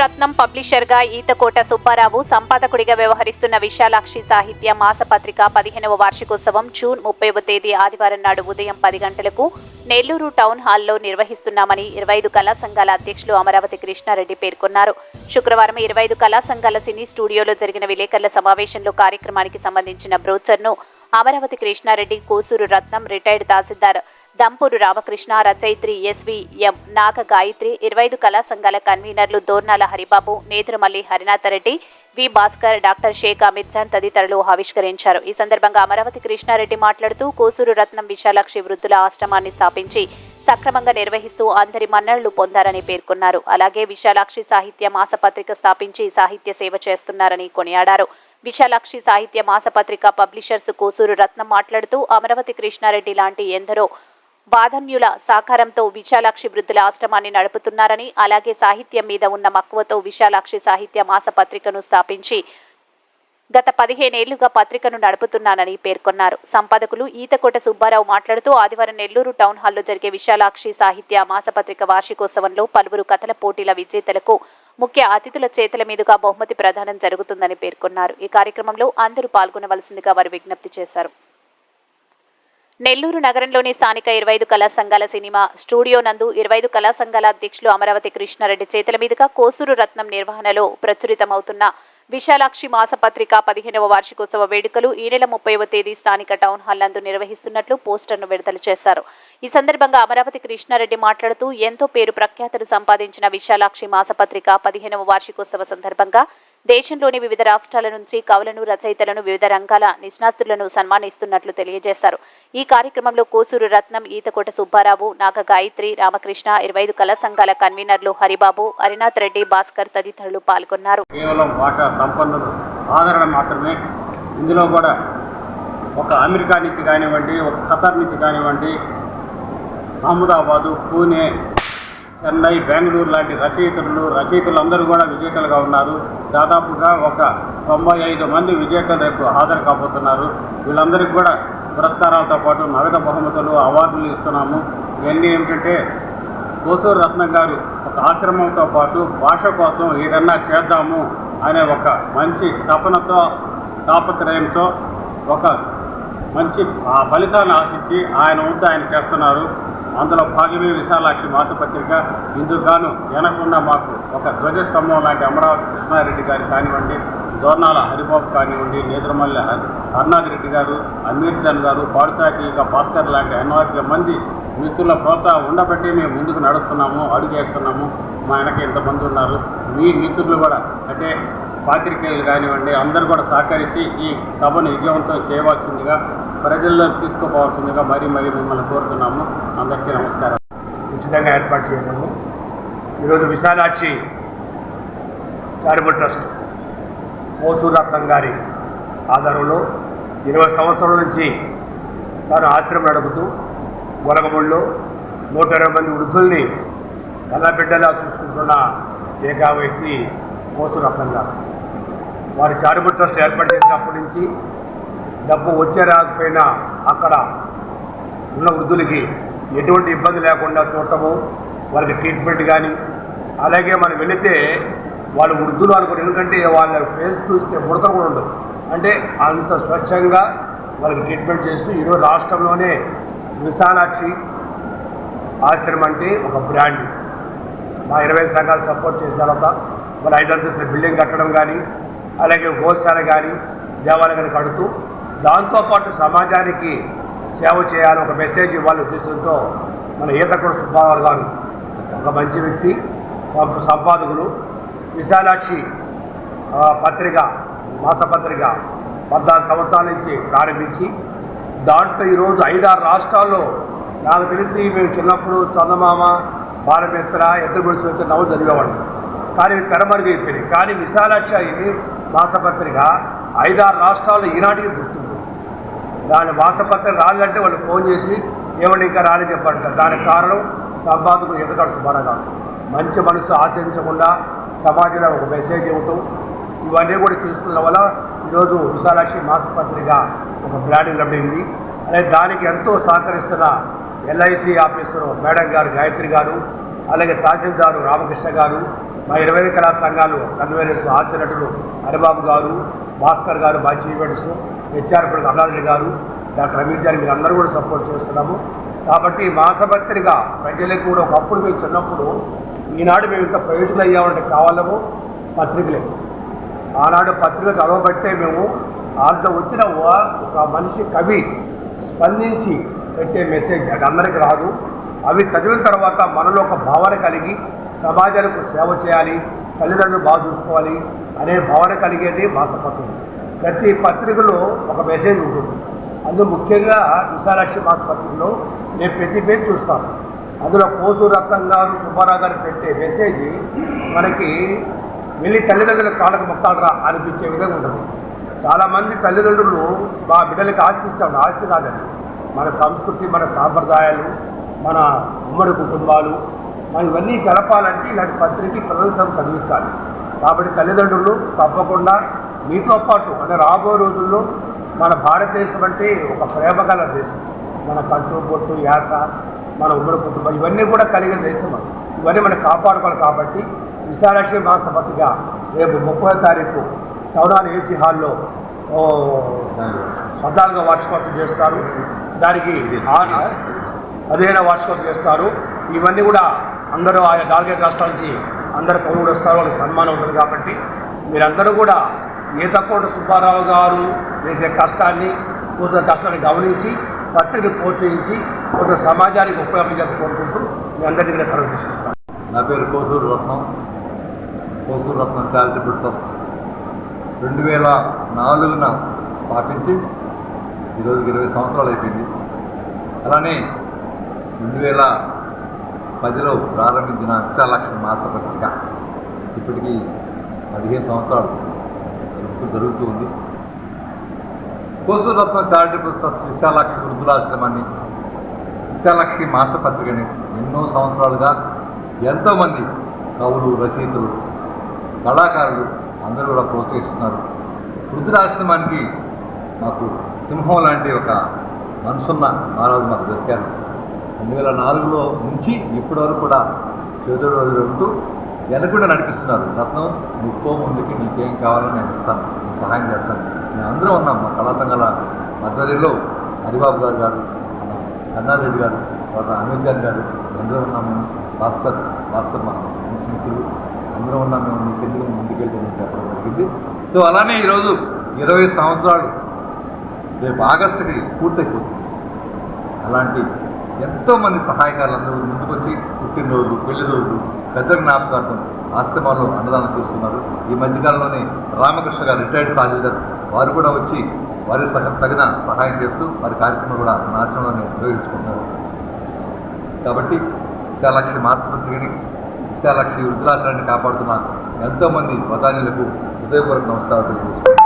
రత్నం పబ్లిషర్గా ఈతకోట సుబ్బారావు సంపాదకుడిగా వ్యవహరిస్తున్న విశాలాక్షి సాహిత్య మాసపత్రిక పదిహేనవ వార్షికోత్సవం జూన్ ముప్పైవ తేదీ ఆదివారం నాడు ఉదయం పది గంటలకు నెల్లూరు టౌన్ హాల్లో నిర్వహిస్తున్నామని ఇరవై ఐదు కళా సంఘాల అధ్యక్షులు అమరావతి కృష్ణారెడ్డి పేర్కొన్నారు. శుక్రవారం ఇరవై ఐదు కళా సంఘాల సినీ స్టూడియోలో జరిగిన విలేకరుల సమావేశంలో కార్యక్రమానికి సంబంధించిన బ్రోచర్ను అమరావతి కృష్ణారెడ్డి కోసూరు రత్నం రిటైర్డ్ తహసీల్దార్ దంపూరు రామకృష్ణ రచయిత్రి ఎస్విఎం నాగ గాయత్రి ఇరవై ఐదు కళా సంఘాల conveners Dornala Haribabu Nedurumalli Harinathareddy V Bhaskar doctor Sheikh Amir Jan తదితరులు ఆవిష్కరించారు. ఈ సందర్భంగా అమరావతి కృష్ణారెడ్డి మాట్లాడుతూ కోసూరు రత్నం విశాలాక్షి వృద్ధుల ఆశ్రమాన్ని స్థాపించి సక్రమంగా నిర్వహిస్తూ అందరి మన్నళ్ళు పొందారని పేర్కొన్నారు. అలాగే విశాలాక్షి సాహిత్య మాసపత్రిక స్థాపించి సాహిత్య సేవ చేస్తున్నారని కొనియాడారు. విశాలాక్షి సాహిత్య మాసపత్రిక పబ్లిషర్స్ కోసూరు రత్నం మాట్లాడుతూ అమరావతి కృష్ణారెడ్డి లాంటి ఎందరో బాధన్యుల సహకారంతో విశాలాక్షి వృద్ధుల ఆశ్రమాన్ని నడుపుతున్నారని అలాగే సాహిత్యం మీద ఉన్న మక్కువతో విశాలాక్షి సాహిత్య మాసపత్రికను స్థాపించి గత పదిహేనేళ్ళుగా పత్రికను నడుపుతున్నానని పేర్కొన్నారు. సంపాదకులు ఈతకోట సుబ్బారావు మాట్లాడుతూ ఆదివారం నెల్లూరు టౌన్ హాల్లో జరిగే విశాలాక్షి సాహిత్య మాసపత్రిక వార్షికోత్సవంలో పలువురు కథల పోటీల విజేతలకు ముఖ్య అతిథుల చేతుల మీదుగా బహుమతి ప్రదానం జరుగుతుందని పేర్కొన్నారు. ఈ కార్యక్రమంలో అందరూ పాల్గొనవలసిందిగా వారు విజ్ఞప్తి చేశారు. నెల్లూరు నగరంలోని స్థానిక ఇరవై ఐదు కళా సంఘాల సినిమా స్టూడియో నందు ఇరవై ఐదు కళా సంఘాల అధ్యక్షులు అమరావతి కృష్ణారెడ్డి చేతుల మీదుగా కోసూరు రత్నం నిర్వహణలో ప్రచురితమవుతున్న విశాలాక్షి మాసపత్రిక పదిహేనవ వార్షికోత్సవ వేడుకలు ఈ నెల ముప్పైవ తేదీ స్థానిక టౌన్ హాల్ నందు నిర్వహిస్తున్నట్లు పోస్టర్ను విడుదల చేశారు. ఈ సందర్భంగా అమరావతి కృష్ణారెడ్డి మాట్లాడుతూ ఎంతో పేరు ప్రఖ్యాతలు సంపాదించిన విశాలాక్షి మాసపత్రిక పదిహేనవ వార్షికోత్సవ సందర్భంగా దేశంలోని వివిధ రాష్ట్రాల నుంచి కవులను రచయితలను వివిధ రంగాల నిష్ణాతులను సన్మానిస్తున్నట్లు తెలియజేశారు. ఈ కార్యక్రమంలో కోసూరు రత్నం ఈతకోట సుబ్బారావు నాగ గాయత్రి రామకృష్ణ ఇరవై ఐదు కళా సంఘాల కన్వీనర్లు హరిబాబు హరినాథ్ రెడ్డి భాస్కర్ తదితరులు పాల్గొన్నారు. కేవలం భాషా సంపన్నులు ఆదరణ మాత్రమే. ఇందులో కూడా ఒక అమెరికా నుంచి కానివ్వండి ఒక ఖతర్ నుంచి కానివ్వండి అహ్మదాబాదు పూణే చెన్నై బెంగళూరు లాంటి రచయితలు రచయితలు అందరూ కూడా విజేతలుగా ఉన్నారు. దాదాపుగా ఒక తొంభై ఐదు మంది విజేతలు రేపు హాజరు కాబోతున్నారు. వీళ్ళందరికీ కూడా పురస్కారాలతో పాటు నగద బహుమతులు అవార్డులు ఇస్తున్నాము. ఇవన్నీ ఏమిటంటే కోసూరు రత్నం గారు ఒక ఆశ్రమంతో పాటు భాష కోసం ఏదన్నా చేద్దాము అనే ఒక మంచి తపనతో తాపత్రయంతో ఒక మంచి ఆ ఫలితాన్ని ఆశించి ఆయన ఉంటే ఆయన చేస్తున్నారు. అందులో భాగమే విశాలాక్షి మాసపత్రిక. ఇందుకుగాను వినకుండా మాకు ఒక ధ్వజస్తంభం లాంటి అమరావతి కృష్ణారెడ్డి గారు కానివ్వండి దోర్నాల హరిబాబు కానివ్వండి నేదురుమల్లి హర్నాథ్ రెడ్డి గారు అమీర్ జన్ గారు పాడుతాకి భాస్కర్ లాంటి అనేక మంది మిత్రుల ప్రోత్సాహం ఉండబట్టి మేము ముందుకు నడుస్తున్నాము అడుగేస్తున్నాము. మా వెనక ఇంతమంది ఉన్నారు. మీ మిత్రులు కూడా అంటే పాత్రికేయులు కానివ్వండి అందరూ కూడా సహకరించి ఈ సభను విజయవంతం చేయవలసిందిగా ప్రజల్లో తీసుకుపోవాల్సిందిగా మరీ మరీ మిమ్మల్ని కోరుతున్నాము. అందరికీ నమస్కారం. ఉచితంగా ఏర్పాటు చేయబడింది. ఈరోజు విశాలాక్షి చారిబుల్ ట్రస్ట్ మోసూరు రత్నం గారి ఆధారంలో ఇరవై సంవత్సరాల నుంచి తాను ఆశ్రమం నడుపుతూ గొలగముళ్ళు నూట ఇరవై మంది వృద్ధుల్ని కళ్ళబిడ్డలా చూసుకుంటున్న ఏకా వ్యక్తి మోసూరు రత్నం గారు. వారి చారిబుల్ ట్రస్ట్ ఏర్పాటు చేసినప్పటి నుంచి డబ్బు వచ్చే రాకపోయినా అక్కడ ఉన్న వృద్ధులకి ఎటువంటి ఇబ్బంది లేకుండా చూడటము వాళ్ళకి ట్రీట్మెంట్ కానీ అలాగే మనం వెళితే వాళ్ళు వృద్ధులు అనుకుని ఎందుకంటే వాళ్ళ ఫేస్ చూస్తే ముడత కూడా ఉండదు. అంటే అంత స్వచ్ఛంగా వాళ్ళకి ట్రీట్మెంట్ చేస్తూ ఈరోజు రాష్ట్రంలోనే విశాలాక్షి ఆశ్రమం అంటే ఒక బ్రాండ్. మా ఇరవై సంఘాలు సపోర్ట్ చేసిన తర్వాత వాళ్ళ ఐదు అంతస్తుల బిల్డింగ్ కట్టడం కానీ అలాగే గోశాల కానీ దేవాలయం కానీ కడుతూ దాంతోపాటు సమాజానికి సేవ చేయాలని ఒక మెసేజ్ ఇవ్వాలి ఉద్దేశంతో మన ఈతకుడు సుబ్బారావు గారు ఒక మంచి వ్యక్తి సంపాదకులు. విశాలాక్షి పత్రిక మాసపత్రిక పద్నాలుగు సంవత్సరాల నుంచి ప్రారంభించి దాంట్లో ఈరోజు ఐదారు రాష్ట్రాల్లో నాకు తెలిసి మేము చిన్నప్పుడు చందమామ బాలమిత్ర ఎద్దరు గుడిసి వచ్చే నవ్వు చదివేవాళ్ళం. కానీ ఇవి తెరమరుగైపోయినాయి కానీ విశాలాక్షి మాసపత్రిక ఐదారు రాష్ట్రాల్లో ఈనాటికి గుర్తుంది దాని మాసపత్రిక రాలంటే వాళ్ళు ఫోన్ చేసి ఏమని ఇంకా రాని చెప్పంటారు. దానికి కారణం సంపాదకుడు ఎదగాడు సుబ్బారావు మంచి మనసు ఆశించకుండా సమాజంలో ఒక మెసేజ్ ఇవ్వటం. ఇవన్నీ కూడా చూస్తున్న వల్ల ఈరోజు విశాలాక్షి మాసపత్రిక ఒక బ్రాండింగ్ లభింది అలాగే దానికి ఎంతో సహకరిస్తున్న ఎల్ఐసి ఆఫీసరు మేడం గారు గాయత్రి గారు అలాగే తహసీల్దారు రామకృష్ణ గారు మా ఇరవై ఐదు కళా సంఘాలు కన్వీనర్స్ హాస్య నటులు హరిబాబు గారు భాస్కర్ గారు మా చీఫ్ ఎడిటర్స్ హెచ్ఆర్ ఇప్పుడు అన్నారెడ్డి గారు డాక్టర్ అమీర్ గారు మీరు అందరూ కూడా సపోర్ట్ చేస్తున్నాము. కాబట్టి మాసపత్రిక ప్రజలకు కూడా ఒకప్పుడు మేము చిన్నప్పుడు ఈనాడు మేము ఇంత ప్రయోజనం అయ్యామంటే కావాలము? పత్రికలే. ఆనాడు పత్రిక చదవబట్టే మేము దాంట్లో వచ్చిన ఒక మనిషి కవి స్పందించి పెట్టే మెసేజ్ అది అందరికీ రాదు. అవి చదివిన తర్వాత మనలో ఒక భావన కలిగి సమాజానికి సేవ చేయాలి తల్లిదండ్రులు బాగా చూసుకోవాలి అనే భావన కలిగేది మాసపత్రిక ప్రతి పత్రికలో ఒక మెసేజ్ ఉంటుంది. అందులో ముఖ్యంగా విశాలాక్షి మాసపత్రికలో నేను ప్రతి పేరు చూస్తాను. అందులో కోసు రత్నం గారు సుబ్బారావు గారు పెట్టే మెసేజ్ మనకి వెళ్ళి తల్లిదండ్రుల కాళ్ళకు మొక్కాలరా అనిపించే విధంగా ఉంటుంది. చాలామంది తల్లిదండ్రులు మా బిడ్డలకి ఆశిస్తాం ఆస్తి కాదండి. మన సంస్కృతి మన సాంప్రదాయాలు మన ఉమ్మడి కుటుంబాలు ఇవన్నీ తెలపాలంటే ఇలాంటి పత్రిక పిల్లలకు చదివించాలి. కాబట్టి తల్లిదండ్రులు తప్పకుండా మీతో పాటు అంటే రాబోయే రోజుల్లో మన భారతదేశం అంటే ఒక ప్రేమగల దేశం. మన కట్టు బొట్టు యాస మన ఉమ్మడి కుటుంబం ఇవన్నీ కూడా కలిగిన దేశం అది. ఇవన్నీ మనం కాపాడుకోవాలి కాబట్టి విశాలాక్షి మాస రేపు ముప్పై తారీఖు టౌన్ హాల్ ఏసీ హాల్లో పద్నాలుగో వార్షికోత్సవం చేస్తారు. దానికి అదేనా వార్షికోత్సవం చేస్తారు. ఇవన్నీ కూడా అందరూ ఆయా టార్గెట్ రాష్ట్రాల నుంచి అందరు కవులు వస్తారు వాళ్ళకి సన్మానం ఉంటుంది కాబట్టి మీరందరూ కూడా ఈతకోట సుబ్బారావు గారు చేసే కష్టాన్ని కూర్చున్న కష్టాన్ని గమనించి పత్రికను ప్రోత్సహించి కొంత సమాజానికి ఉపయోగించాలని కోరుకుంటూ మీ అందరి దగ్గర సెలవు తీసుకుంటాను నా పేరు కోసూరు రత్నం కోసూరు రత్నం చారిటబుల్ ట్రస్ట్ రెండు వేల నాలుగున స్థాపించి ఈరోజుకి ఇరవై సంవత్సరాలు అయిపోయింది. అలానే రెండు వేల పదిలో ప్రారంభించిన విశాలక్ష్మి మాసపత్రిక. ఇప్పటికీ పదిహేను సంవత్సరాలు జరుపుతూ జరుగుతూ ఉంది. Kosuru charity charitable trust Visalakshi వృద్ధులాశ్రమాన్ని Visalakshmi మాసపత్రికని ఎన్నో సంవత్సరాలుగా ఎంతోమంది కవులు రచయితలు కళాకారులు అందరూ కూడా ప్రోత్సహిస్తున్నారు. వృద్ధులాశ్రమానికి మాకు సింహం లాంటి ఒక మనసున్న మహారాజు మాకు దొరికారు. రెండు వేల నాలుగులో నుంచి ఇప్పటి వరకు కూడా చదువు రోజులు ఉంటూ వెనకుండా నడిపిస్తున్నారు. రత్నం నువ్వు ముందుకి నీకేం కావాలో నేను ఇస్తాను. నేను సహాయం చేస్తాను. మేము అందరం ఉన్నాం మా కళా సంఘాల ఆధ్వర్యంలో. హరిబాబు గారు గారు కన్నారెడ్డి గారు తర్వాత అమిత్ గారు గారు అందరూ ఉన్నాము భాస్కర్ భాస్కర్ మా మంచి మిత్రులు అందరం ఉన్నాం. మేము నీకు ఎందుకు ముందుకెళ్తామని చెప్పడం జరిగింది. సో అలానే ఈరోజు ఇరవై సంవత్సరాలు రేపు ఆగస్టుకి పూర్తయిపోతుంది. అలాంటి ఎంతోమంది సహాయకారులందరూ ముందుకొచ్చి పుట్టినరోజు పెళ్ళిరోజు పెద్ద జ్ఞాపకార్థం ఆశ్రమాల్లో అన్నదానం చేస్తున్నారు. ఈ మధ్యకాలంలోనే రామకృష్ణ గారు రిటైర్డ్ తహసీల్దార్ వారు కూడా వచ్చి వారి సగం తగిన సహాయం చేస్తూ వారి కార్యక్రమం కూడా మన ఆశ్రమంలోనే నిర్వహించుకుంటున్నారు. కాబట్టి విశాలాక్షి మాసపత్రికని విశాలాక్షి వృద్ధులాశ్రయాన్ని కాపాడుతున్న ఎంతోమంది వదానీలకు హృదయపూర్వక నమస్కారాలు తెలియజేస్తున్నారు